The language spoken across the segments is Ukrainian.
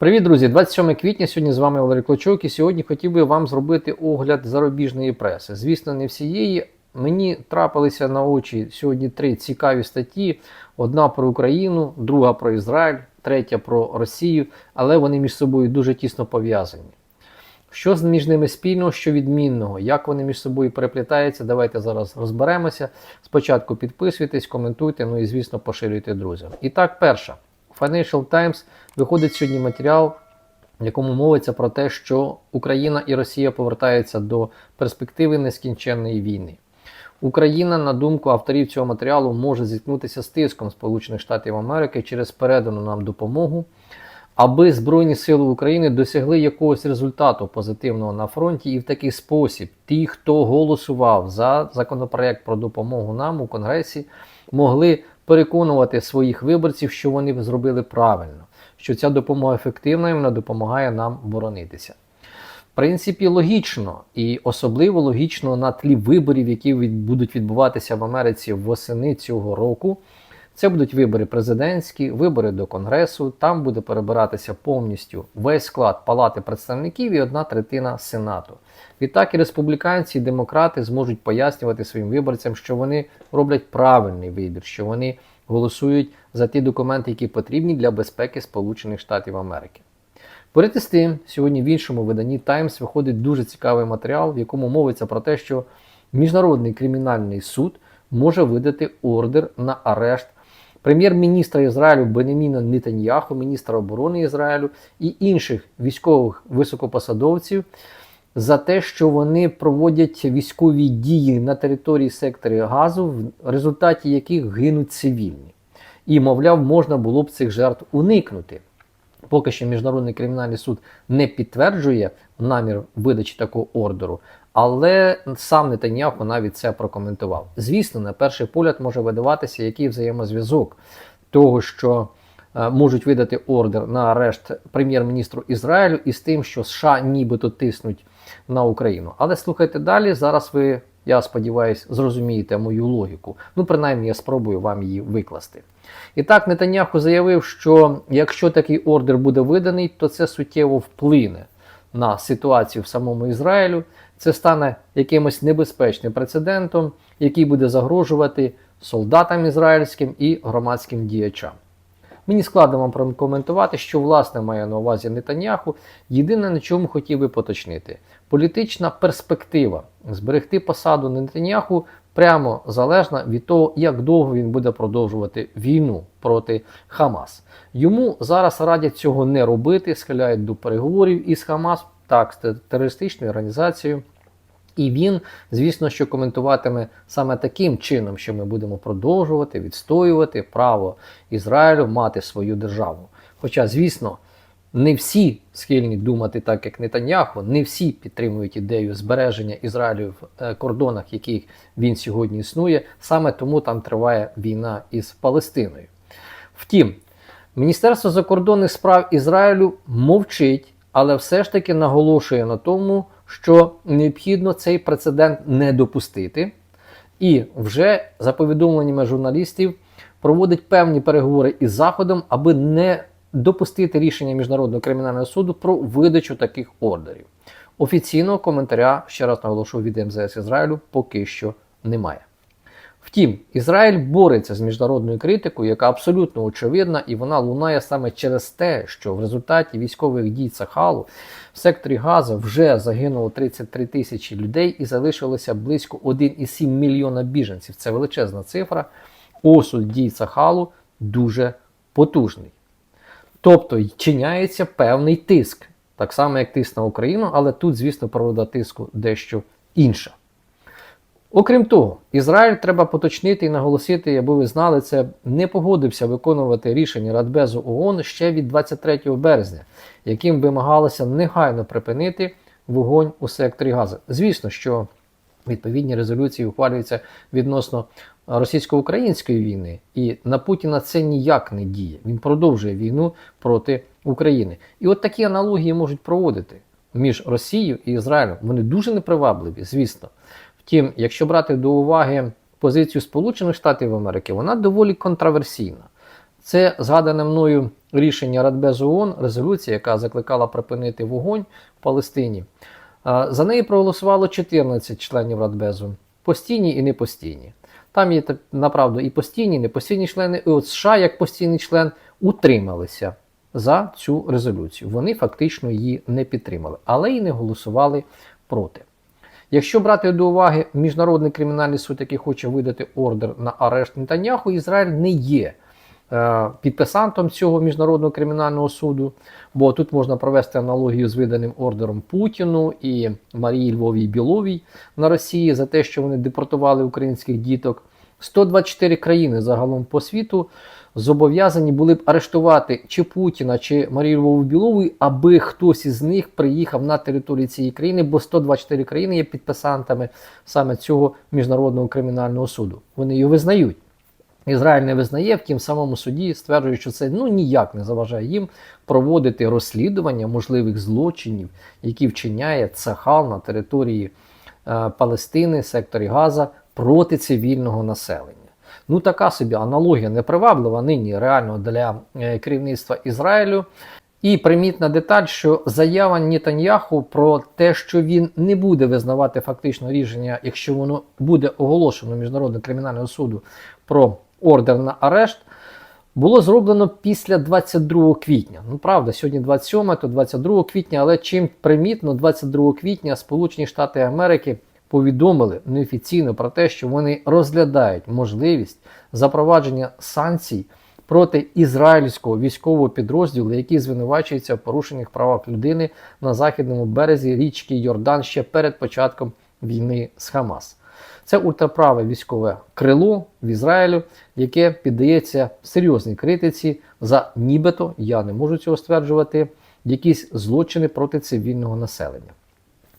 Привіт, друзі! 27 квітня. Сьогодні з вами Валерій Клочок, і сьогодні хотів би вам зробити огляд зарубіжної преси. Звісно, не всієї. Мені трапилися на очі сьогодні три цікаві статті: одна про Україну, друга про Ізраїль, третя про Росію, але вони між собою дуже тісно пов'язані. Що між ними спільного, що відмінного, як вони між собою переплітаються, давайте зараз розберемося. Спочатку підписуйтесь, коментуйте, ну і звісно поширюйте друзям. І так, перша. Financial Times виходить сьогодні матеріал, в якому мовиться про те, що Україна і Росія повертаються до перспективи нескінченної війни. Україна, на думку авторів цього матеріалу, може зіткнутися з тиском Сполучених Штатів Америки через передану нам допомогу, аби Збройні Сили України досягли якогось результату позитивного на фронті, і в такий спосіб ті, хто голосував за законопроект про допомогу нам у Конгресі, могли переконувати своїх виборців, що вони зробили правильно, що ця допомога ефективна і вона допомагає нам боронитися. В принципі, логічно і особливо логічно на тлі виборів, які від, будуть відбуватися в Америці восени цього року. Це будуть вибори президентські, вибори до Конгресу. Там буде перебиратися повністю весь склад Палати представників і одна третина Сенату. Відтак і республіканці, і демократи зможуть пояснювати своїм виборцям, що вони роблять правильний вибір, що вони голосують за ті документи, які потрібні для безпеки Сполучених Штатів Америки. Поряд із тим, сьогодні в іншому виданні Times виходить дуже цікавий матеріал, в якому мовиться про те, що Міжнародний кримінальний суд може видати ордер на арешт прем'єр-міністра Ізраїлю Бенеміна Нетаньяху, міністра оборони Ізраїлю і інших військових високопосадовців за те, що вони проводять військові дії на території сектору Газу, в результаті яких гинуть цивільні. І, мовляв, можна було б цих жертв уникнути. Поки що Міжнародний кримінальний суд не підтверджує намір видачі такого ордеру, але сам Нетаньяху навіть це прокоментував. Звісно, на перший погляд може видаватися, який взаємозв'язок того, що е, можуть видати ордер на арешт прем'єр-міністру Ізраїлю із тим, що США нібито тиснуть на Україну. Але слухайте далі. Зараз ви, я сподіваюся, зрозумієте мою логіку. Ну, принаймні, я спробую вам її викласти. І так, Нетаньяху заявив, що якщо такий ордер буде виданий, то це суттєво вплине на ситуацію в самому Ізраїлю. Це стане якимось небезпечним прецедентом, який буде загрожувати солдатам ізраїльським і громадським діячам. Мені складно вам прокоментувати, що власне має на увазі Нетаньяху. Єдине, на чому хотів би поточнити, політична перспектива зберегти посаду Нетаньяху прямо залежна від того, як довго він буде продовжувати війну проти Хамас. Йому зараз радять цього не робити, схиляють до переговорів із Хамас, так, з терористичною організацією. І він, звісно, що коментуватиме саме таким чином, що ми будемо продовжувати відстоювати право Ізраїлю мати свою державу. Хоча, звісно, не всі схильні думати так, як Нетаньяху, не всі підтримують ідею збереження Ізраїлю в е, кордонах, яких він сьогодні існує. Саме тому там триває війна із Палестиною. Втім, Міністерство закордонних справ Ізраїлю мовчить, але все ж таки наголошує на тому, що необхідно цей прецедент не допустити. І вже за повідомленнями журналістів проводить певні переговори із Заходом, аби не допустити рішення Міжнародного кримінального суду про видачу таких ордерів. Офіційного коментаря, ще раз наголошую від МЗС Ізраїлю, поки що немає. Втім, Ізраїль бореться з міжнародною критикою, яка абсолютно очевидна, і вона лунає саме через те, що в результаті військових дій Сахалу в секторі Газа вже загинуло 33 тисячі людей і залишилося близько 1,7 мільйона біженців. Це величезна цифра. Осуд дій Сахалу дуже потужний. Тобто чиняється певний тиск, так само як тиск на Україну, але тут, звісно, природа тиску дещо інша. Окрім того, Ізраїль треба поточнити і наголосити, аби ви знали, це не погодився виконувати рішення Радбезу ООН ще від 23 березня, яким вимагалося негайно припинити вогонь у секторі Гази. Звісно, що відповідні резолюції ухвалюються відносно російсько-української війни, і на Путіна це ніяк не діє. Він продовжує війну проти України. І от такі аналогії можуть проводити між Росією і Ізраїлем. Вони дуже непривабливі, звісно. Втім, якщо брати до уваги позицію Сполучених Штатів Америки, вона доволі контроверсійна. Це згадане мною рішення Радбезу ООН, резолюція, яка закликала припинити вогонь в Палестині. За неї проголосувало 14 членів Радбезу, постійні і непостійні. Там є направду і постійні, і непостійні члени. І от США, як постійний член, утрималися за цю резолюцію. Вони фактично її не підтримали, але й не голосували проти. Якщо брати до уваги Міжнародний кримінальний суд, який хоче видати ордер на арешт Нетаньяху, Ізраїль не є підписантом цього міжнародного кримінального суду, бо тут можна провести аналогію з виданим ордером Путіну і Марії Львовій Біловій на Росії за те, що вони депортували українських діток. 124 країни загалом по світу зобов'язані були б арештувати чи Путіна, чи Марію Львову Білову, аби хтось із них приїхав на територію цієї країни, бо 124 країни є підписантами саме цього міжнародного кримінального суду. Вони його визнають. Ізраїль не визнає, в тім самому суді стверджує, що це ну ніяк не заважає їм проводити розслідування можливих злочинів, які вчиняє Цахал на території е, Палестини, секторі Газа проти цивільного населення. Ну, така собі аналогія неприваблива нині реально для е, керівництва Ізраїлю. І примітна деталь, що заява Нетаньяху про те, що він не буде визнавати фактично рішення, якщо воно буде оголошено Міжнародним кримінального суду про ордер на арешт, було зроблено після 22 квітня. Ну, правда, сьогодні 27, то 22 квітня, але чим примітно, 22 квітня Сполучені Штати Америки повідомили неофіційно про те, що вони розглядають можливість запровадження санкцій проти ізраїльського військового підрозділу, який звинувачується в порушеннях правах людини на західному березі річки Йордан ще перед початком війни з Хамас. Це ультраправе військове крило в Ізраїлю, яке піддається серйозній критиці за нібито, я не можу цього стверджувати, якісь злочини проти цивільного населення.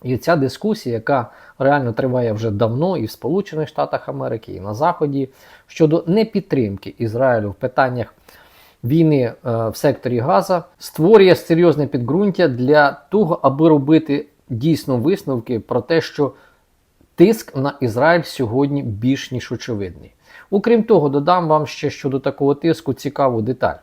І ця дискусія, яка реально триває вже давно і в Сполучених Штатах Америки, і на Заході щодо непідтримки Ізраїлю в питаннях війни е, в секторі Газа, створює серйозне підґрунтя для того, аби робити дійсно висновки про те, що тиск на Ізраїль сьогодні більш ніж очевидний. Окрім того, додам вам ще щодо такого тиску цікаву деталь.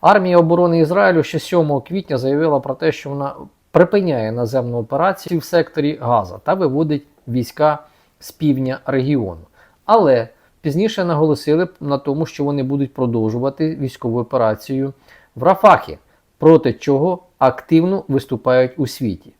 Армія оборони Ізраїлю ще 7 квітня заявила про те, що вона припиняє наземну операцію в секторі Газа та виводить війська з півдня регіону. Але пізніше наголосили на тому, що вони будуть продовжувати військову операцію в Рафахі, проти чого активно виступають у світі.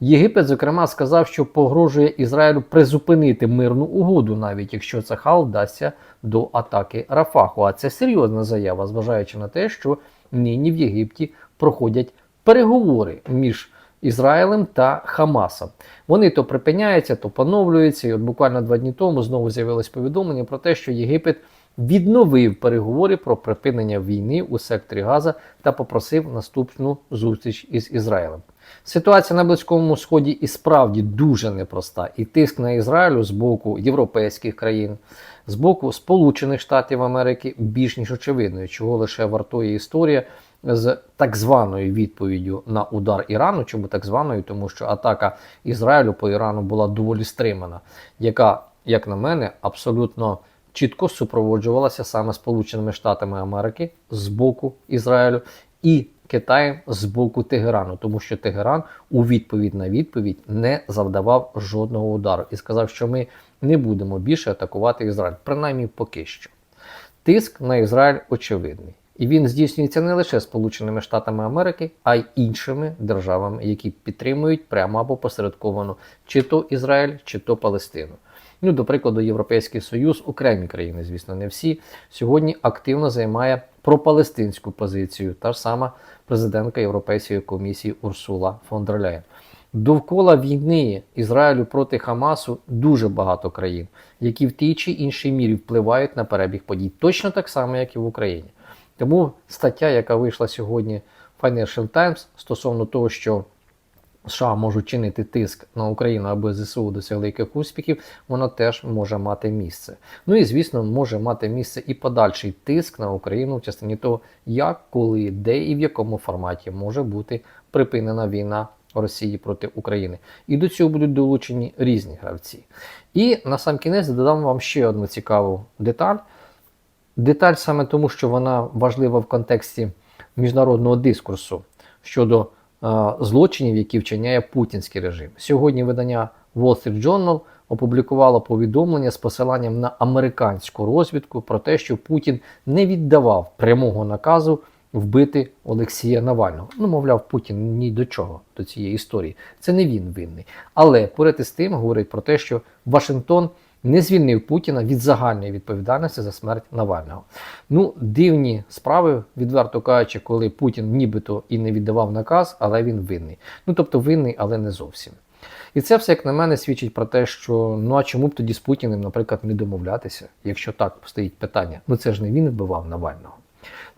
Єгипет, зокрема, сказав, що погрожує Ізраїлю призупинити мирну угоду, навіть якщо Цахал вдасться до атаки Рафаху. А це серйозна заява, зважаючи на те, що нині в Єгипті проходять переговори між Ізраїлем та Хамасом. Вони то припиняються, то поновлюються. І от буквально два дні тому знову з'явилось повідомлення про те, що Єгипет відновив переговори про припинення війни у секторі Газа та попросив наступну зустріч із Ізраїлем. Ситуація на Близькому Сході і справді дуже непроста, і тиск на Ізраїлю з боку європейських країн, з боку Сполучених Штатів Америки більш ніж очевидною, чого лише вартує історія з так званою відповіддю на удар Ірану. Чому так званою? Тому що атака Ізраїлю по Ірану була доволі стримана, яка, як на мене, абсолютно чітко супроводжувалася саме Сполученими Штатами Америки з боку Ізраїлю і Китаєм з боку Тегерану, тому що Тегеран у відповідь на відповідь не завдавав жодного удару і сказав, що ми не будемо більше атакувати Ізраїль, принаймні поки що. Тиск на Ізраїль очевидний. І він здійснюється не лише Сполученими Штатами Америки, а й іншими державами, які підтримують прямо або посередковано чи то Ізраїль, чи то Палестину. Ну, до прикладу, Європейський Союз, окремі країни, звісно, не всі, сьогодні активно займає пропалестинську позицію, та ж сама президентка Європейської комісії Урсула фон дер Ляєн. Довкола війни Ізраїлю проти Хамасу дуже багато країн, які в тій чи іншій мірі впливають на перебіг подій, точно так само, як і в Україні. Тому стаття, яка вийшла сьогодні в Financial Times стосовно того, що США можуть чинити тиск на Україну, аби ЗСУ досягли яких успіхів, вона теж може мати місце. Ну і звісно, може мати місце і подальший тиск на Україну в частині того, як, коли, де і в якому форматі може бути припинена війна Росії проти України. І до цього будуть долучені різні гравці. І на сам кінець додам вам ще одну цікаву деталь. Деталь саме тому, що вона важлива в контексті міжнародного дискурсу щодо злочинів, які вчиняє путінський режим. Сьогодні видання Wall Street Journal опублікувало повідомлення з посиланням на американську розвідку про те, що Путін не віддавав прямого наказу вбити Олексія Навального. Ну, мовляв, Путін ні до чого до цієї історії. Це не він винний. Але поряд із тим говорить про те, що Вашингтон не звільнив Путіна від загальної відповідальності за смерть Навального. Ну, дивні справи, відверто кажучи, коли Путін нібито і не віддавав наказ, але він винний. Ну тобто винний, але не зовсім. І це все, як на мене, свідчить про те, що ну а чому б тоді з Путіним, наприклад, не домовлятися, якщо так стоїть питання. Ну це ж не він вбивав Навального.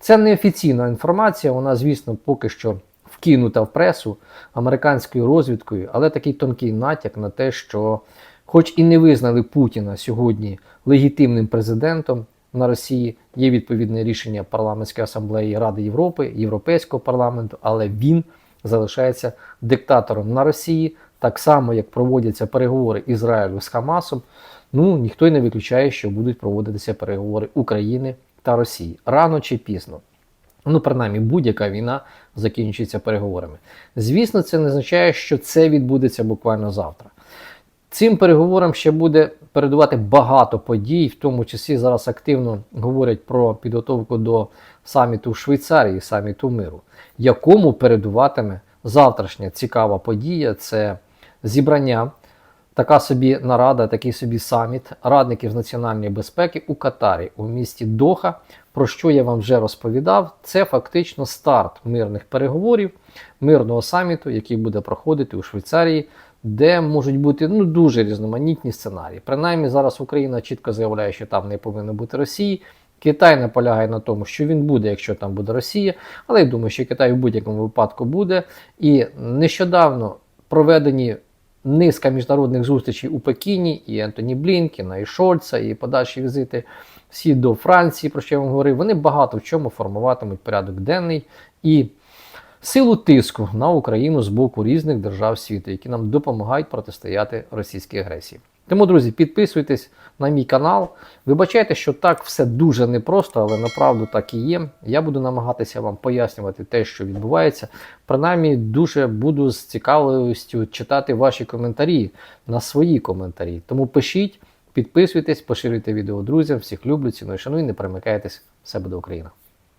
Це неофіційна інформація, вона, звісно, поки що вкинута в пресу американською розвідкою, але такий тонкий натяк на те, що, хоч і не визнали Путіна сьогодні легітимним президентом на Росії, є відповідне рішення парламентської асамблеї Ради Європи, Європейського парламенту, але він залишається диктатором на Росії, так само як проводяться переговори Ізраїлю з Хамасом. Ну ніхто й не виключає, що будуть проводитися переговори України та Росії рано чи пізно. Ну, принаймні, будь-яка війна закінчується переговорами. Звісно, це не означає, що це відбудеться буквально завтра. Цим переговорам ще буде передувати багато подій, в тому числі зараз активно говорять про підготовку до саміту в Швейцарії, саміту миру, якому передуватиме завтрашня цікава подія це зібрання, така собі нарада, такий собі саміт радників з національної безпеки у Катарі у місті Доха. Про що я вам вже розповідав, це фактично старт мирних переговорів, мирного саміту, який буде проходити у Швейцарії, де можуть бути ну, дуже різноманітні сценарії. Принаймні, зараз Україна чітко заявляє, що там не повинно бути Росії. Китай наполягає на тому, що він буде, якщо там буде Росія, але я думаю, що Китай в будь-якому випадку буде. І нещодавно проведені низка міжнародних зустрічей у Пекіні, і Ентоні Блінкіна, і Шольца, і подальші візити всі до Франції, про що я вам говорив, вони багато в чому формуватимуть порядок денний і силу тиску на Україну з боку різних держав світу, які нам допомагають протистояти російській агресії. Тому, друзі, підписуйтесь на мій канал. Вибачайте, що так все дуже непросто, але направду так і є. Я буду намагатися вам пояснювати те, що відбувається. Принаймні, дуже буду з цікавістю читати ваші коментарі на свої коментарі. Тому пишіть, підписуйтесь, поширюйте відео друзям. Всіх люблю, ціную, шаную, не перемикайтесь. Все буде Україна!